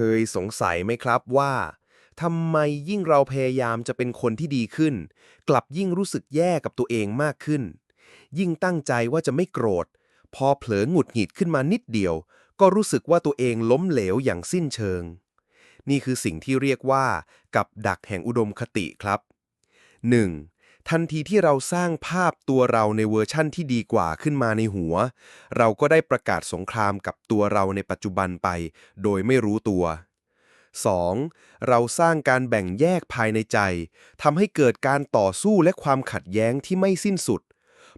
คยสงสัยไหมครับว่าทำไมยิ่งเราพยายามจะเป็นคนที่ดีขึ้น กลับยิ่งรู้สึกแย่กับตัวเองมากขึ้น ยิ่งตั้งใจว่าจะไม่โกรธ พอเผลอหงุดหงิดขึ้นมานิดเดียว ก็รู้สึกว่าตัวเองล้มเหลวอย่างสิ้นเชิง นี่คือสิ่งที่เรียกว่า กับดักแห่งอุดมคติครับ 1. ทันทีที่เราสร้างภาพตัวเราในเวอร์ชั่นที่ดีกว่าขึ้นมาในหัว เราก็ได้ประกาศสงครามกับตัวเราในปัจจุบันไป โดยไม่รู้ตัว 2. เราสร้างการแบ่งแยกภายในใจทำให้เกิดการต่อสู้และความขัดแย้งที่ไม่สิ้นสุด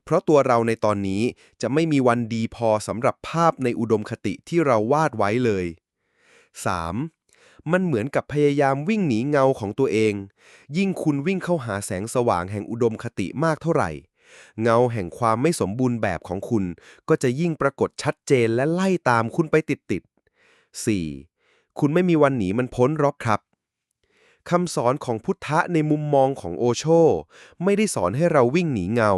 เพราะตัวเราในตอนนี้จะไม่มีวันดีพอสำหรับภาพในอุดมคติที่เราวาดไว้เลย 3. มันเหมือนกับพยายามวิ่งหนีเงาของตัวเอง ยิ่งคุณวิ่งเข้าหาแสงสว่างแห่งอุดมคติมากเท่าไหร่ เงาแห่งความไม่สมบูรณ์แบบของคุณ ก็จะยิ่งปรากฏชัดเจนและไล่ตามคุณไปติดๆ 4. คุณไม่มีวันหนีมันพ้นหรอกครับคำสอนของพุทธะในมุมมองของโอโช ไม่ได้สอนให้เราวิ่งหนีเงา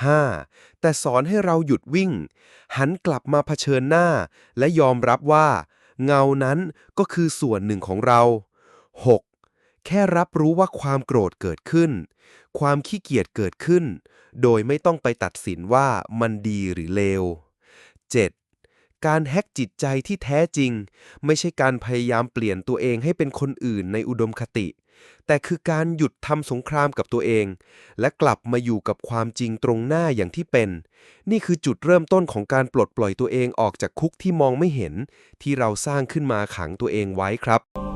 5. แต่สอนให้เราหยุดวิ่ง หันกลับมาเผชิญหน้า และยอมรับว่า เงานั้นก็คือส่วนหนึ่งของเรา 6. แค่รับรู้ว่าความโกรธเกิดขึ้น ความขี้เกียจเกิดขึ้น โดยไม่ต้องไปตัดสินว่ามันดีหรือเลว 7. การแฮกจิตใจที่แท้จริง ไม่ใช่การพยายามเปลี่ยนตัวเองให้เป็นคนอื่นในอุดมคติ แต่คือการหยุดทำสงครามกับตัวเอง และกลับมาอยู่กับความจริงตรงหน้าอย่างที่เป็น นี่คือจุดเริ่มต้นของการปลดปล่อยตัวเองออกจากคุกที่มองไม่เห็น ที่เราสร้างขึ้นมาขังตัวเองไว้ครับ